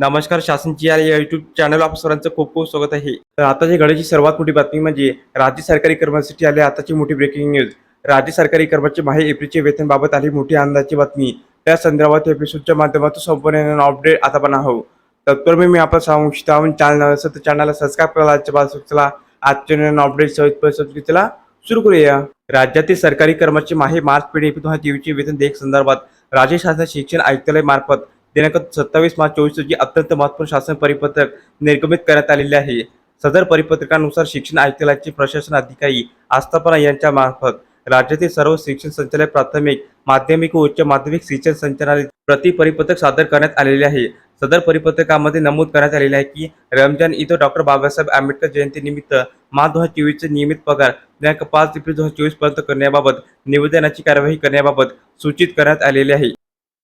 नमस्कार शासनची या YouTube channel आप सरांचं खूप खूप स्वागत आहे. तर आताची घडायची सर्वात मोठी बातमी म्हणजे राज्य सरकारी कर्मचारी आले आताची मोठी ब्रेकिंग न्यूज राज्य सरकारी कर्मचारी माहे एप्रिलचे वेतनबाबत आली मोठी आनंदाची बातमी. त्या संदर्भात एपिसोडच्या माध्यमातून संपूर्ण अपडेट आता पण आहो तत्पूर्वी मी आपण सांगू इच्छितो चॅनल असं तर चॅनलला सबस्क्राईब करायला आजच्या बाजूला आजच्या अपडेट सहित चला. सुरू करूया. राज्यातील सरकारी कर्मचारी माहे मार्च पिढी दोन हजार तेवीसचे वेतन देख संदर्भात राज्य शासन शिक्षण आयुक्तालय मार्फत दिनांक सत्तावीस मार्च चोवीस रोजी अत्यंत महत्त्वपूर्ण शासन परिपत्रक निर्गमित करण्यात आलेले आहे. सदर परिपत्रकानुसार शिक्षण आयुक्तालयाचे प्रशासन अधिकारी आस्थापना यांच्या मार्फत राज्यातील सर्व शिक्षण संचालय प्राथमिक माध्यमिक व उच्च माध्यमिक शिक्षण संचालनालय प्रति परिपत्रक सादर करण्यात आलेले आहे. सदर परिपत्रकामध्ये नमूद करण्यात आलेले आहे की रमजान इथं डॉक्टर बाबासाहेब आंबेडकर जयंतीनिमित्त मार्च दोन हजार चोवीसचे नियमित पगार दिनांक पाच एप्रिल दोन हजार चोवीसपर्यंत करण्याबाबत निवेदनाची कार्यवाही करण्याबाबत सूचित करण्यात आलेली आहे.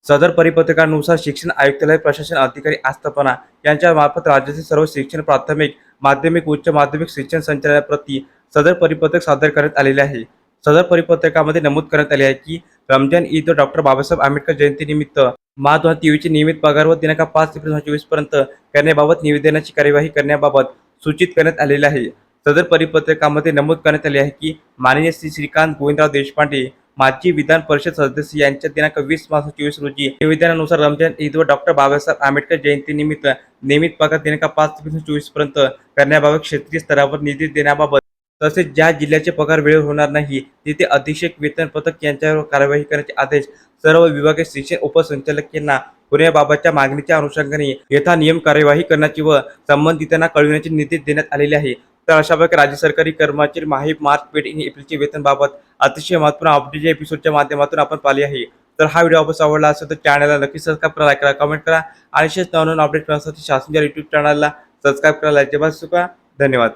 सदर परिपत्रकानुसार शिक्षण आयुक्तालय प्रशासन अधिकारी आस्थापना यांच्या मार्फत राज्यातील सर्व शिक्षण प्राथमिक माध्यमिक उच्च माध्यमिक शिक्षण संचालनाप्रती सदर परिपत्रक सादर करण्यात आलेले आहे. सदर परिपत्रकामध्ये नमूद करण्यात आले आहे की रमजान ईद डॉक्टर बाबासाहेब आंबेडकर जयंतीनिमित्त मार्च दोन नियमित पगार व दिनांक पाच एप्रिल दोन हजार चोवीसपर्यंत करण्याबाबत निवेदनाची कार्यवाही करण्याबाबत सूचित करण्यात आलेले आहे. सदर परिपत्रकामध्ये नमूद करण्यात आले आहे की माननीय श्री श्रीकांत गोविंदराव देशपांडे माजी विधान परिषद सदस्य यांच्या दिनांक वीस मार्च चोवीस रोजी निवेदनानुसार रमजान ईद व डॉक्टर बाबासाहेब आंबेडकर जयंतीनिमित्त नियमित पगार दिनांक पाच एप्रिल चोवीसपर्यंत करण्याबाबत क्षेत्रीय स्तरावर निधी देण्याबाबत तसेच ज्या जिल्ह्याचे पगार वेळेवर होणार नाही तिथे अधीक्षक वेतन पथक यांच्यावर कार्यवाही करण्याचे आदेश सर्व विभागीय शिक्षण उपसंचालक यांना होण्याबाबतच्या मागणीच्या अनुषंगाने यथा नियम कार्यवाही करण्याची व संबंधितांना कळविण्याचे निर्देश देण्यात आलेले आहे. तर अशा प्रकारे राज्य सरकारी कर्मचारी माहीप मार्च पेट आणि एप्रिलचे वेतनबाबत अतिशय महत्त्वपूर्ण अपडेट एपिसोडच्या माध्यमातून आपण पाहिले आहे. तर हा व्हिडिओ आपण आवडला असेल तर चॅनलला नक्की सबस्क्राईब करा लाईक करा कमेंट करा आणि असेच नवनवीन अपडेट मिळण्यासाठी शासनच्या युट्यूब चॅनलला सबस्क्राईब करा. लाईक धन्यवाद.